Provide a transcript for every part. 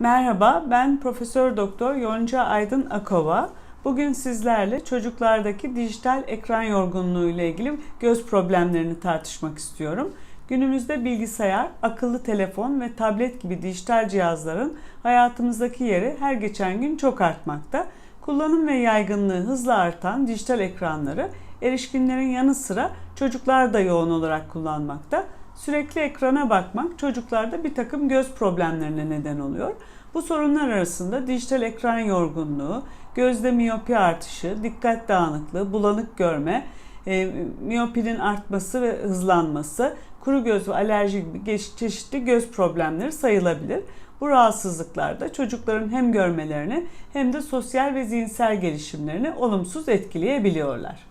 Merhaba, ben Profesör Doktor Yonca Aydın Akova. Bugün sizlerle çocuklardaki dijital ekran yorgunluğu ile ilgili göz problemlerini tartışmak istiyorum. Günümüzde bilgisayar, akıllı telefon ve tablet gibi dijital cihazların hayatımızdaki yeri her geçen gün çok artmakta. Kullanım ve yaygınlığı hızla artan dijital ekranları erişkinlerin yanı sıra çocuklar da yoğun olarak kullanmakta. Sürekli ekrana bakmak çocuklarda bir takım göz problemlerine neden oluyor. Bu sorunlar arasında dijital ekran yorgunluğu, gözde miyopi artışı, dikkat dağınıklığı, bulanık görme, e, miyopinin artması ve hızlanması, kuru göz ve alerji gibi çeşitli göz problemleri sayılabilir. Bu rahatsızlıklar da çocukların hem görmelerini hem de sosyal ve zihinsel gelişimlerini olumsuz etkileyebiliyorlar.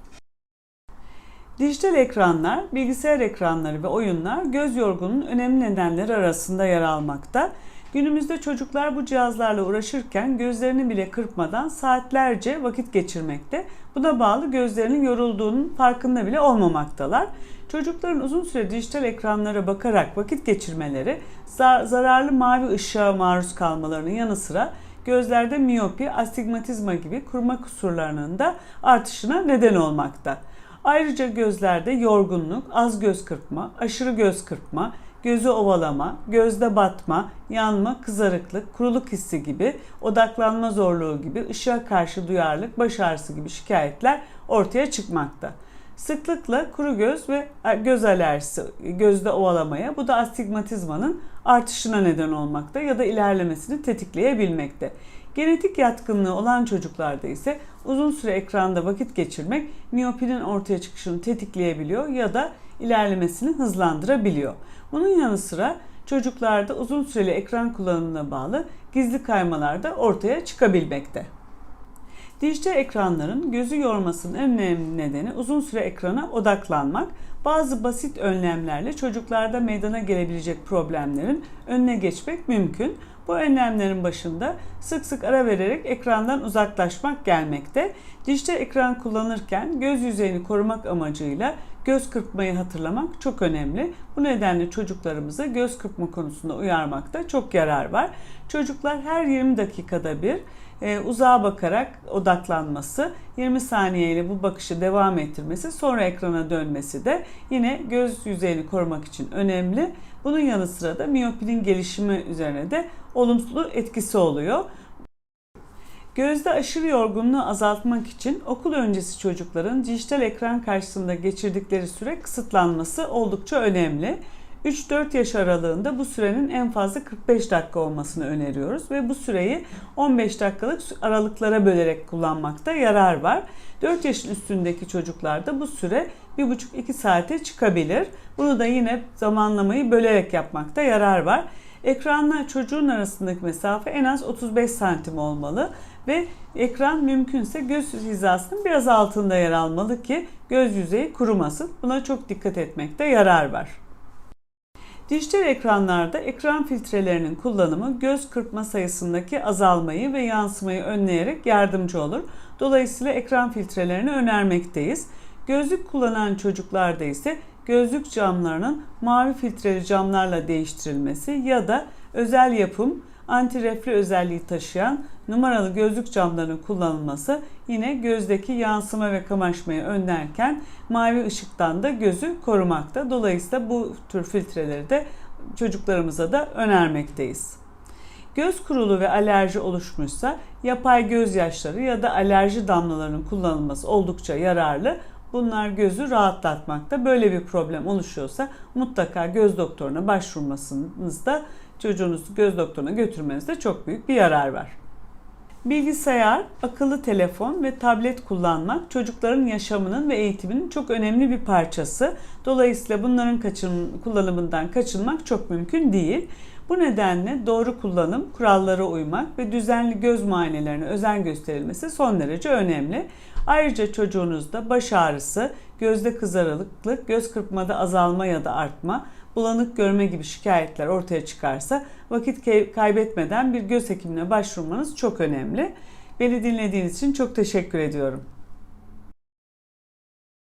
Dijital ekranlar, bilgisayar ekranları ve oyunlar göz yorgunluğunun önemli nedenleri arasında yer almakta. Günümüzde çocuklar bu cihazlarla uğraşırken gözlerini bile kırpmadan saatlerce vakit geçirmekte. Buna bağlı gözlerinin yorulduğunun farkında bile olmamaktalar. Çocukların uzun süre dijital ekranlara bakarak vakit geçirmeleri, zararlı mavi ışığa maruz kalmalarının yanı sıra gözlerde miyopi, astigmatizma gibi kurma kusurlarının da artışına neden olmakta. Ayrıca gözlerde yorgunluk, az göz kırpma, aşırı göz kırpma, gözü ovalama, gözde batma, yanma, kızarıklık, kuruluk hissi gibi, odaklanma zorluğu gibi, ışığa karşı duyarlılık, baş ağrısı gibi şikayetler ortaya çıkmakta. Sıklıkla kuru göz ve göz alerjisi, gözde ovalamaya, bu da astigmatizmanın artışına neden olmakta ya da ilerlemesini tetikleyebilmekte. Genetik yatkınlığı olan çocuklarda ise uzun süre ekranda vakit geçirmek miyopinin ortaya çıkışını tetikleyebiliyor ya da ilerlemesini hızlandırabiliyor. Bunun yanı sıra çocuklarda uzun süreli ekran kullanımına bağlı gizli kaymalar da ortaya çıkabilmekte. Dijital ekranların gözü yormasının en önemli nedeni uzun süre ekrana odaklanmak. Bazı basit önlemlerle çocuklarda meydana gelebilecek problemlerin önüne geçmek mümkün. Bu önlemlerin başında sık sık ara vererek ekrandan uzaklaşmak gelmekte. Dijital ekran kullanırken göz yüzeyini korumak amacıyla göz kırpmayı hatırlamak çok önemli. Bu nedenle çocuklarımızı göz kırpma konusunda uyarmakta çok yarar var. Çocuklar her 20 dakikada bir e, uzağa bakarak odaklanması, 20 saniyeyle bu bakışı devam ettirmesi, sonra ekrana dönmesi de yine göz yüzeyini korumak için önemli. Bunun yanı sıra da miyopinin gelişimi üzerine de olumsuz etkisi oluyor. Gözde aşırı yorgunluğu azaltmak için okul öncesi çocukların dijital ekran karşısında geçirdikleri süre kısıtlanması oldukça önemli. 3-4 yaş aralığında bu sürenin en fazla 45 dakika olmasını öneriyoruz ve bu süreyi 15 dakikalık aralıklara bölerek kullanmakta yarar var. 4 yaşın üstündeki çocuklarda bu süre 1,5-2 saate çıkabilir. Bunu da yine zamanlamayı bölerek yapmakta yarar var. Ekranla çocuğun arasındaki mesafe en az 35 santim olmalı ve ekran mümkünse göz hizasının biraz altında yer almalı ki göz yüzeyi kurumasın. Buna çok dikkat etmekte yarar var. Dijital ekranlarda ekran filtrelerinin kullanımı göz kırpma sayısındaki azalmayı ve yansımayı önleyerek yardımcı olur. Dolayısıyla ekran filtrelerini önermekteyiz. Gözlük kullanan çocuklarda ise gözlük camlarının mavi filtreli camlarla değiştirilmesi ya da özel yapım anti reflü özelliği taşıyan numaralı gözlük camlarının kullanılması yine gözdeki yansıma ve kamaşmayı önlerken mavi ışıktan da gözü korumakta. Dolayısıyla bu tür filtreleri de çocuklarımıza da önermekteyiz. Göz kurulu ve alerji oluşmuşsa yapay gözyaşları ya da alerji damlalarının kullanılması oldukça yararlı. Bunlar gözü rahatlatmakta. Böyle bir problem oluşuyorsa mutlaka göz doktoruna başvurmasınızda çocuğunuzu göz doktoruna götürmenizde çok büyük bir yarar var. Bilgisayar, akıllı telefon ve tablet kullanmak çocukların yaşamının ve eğitiminin çok önemli bir parçası. Dolayısıyla bunların kaçın, kullanımından kaçınmak çok mümkün değil. Bu nedenle doğru kullanım, kurallara uymak ve düzenli göz muayenelerine özen gösterilmesi son derece önemli. Ayrıca çocuğunuzda baş ağrısı, gözde kızarıklık, göz kırpmada azalma ya da artma, bulanık görme gibi şikayetler ortaya çıkarsa vakit kaybetmeden bir göz hekimine başvurmanız çok önemli. Beni dinlediğiniz için çok teşekkür ediyorum.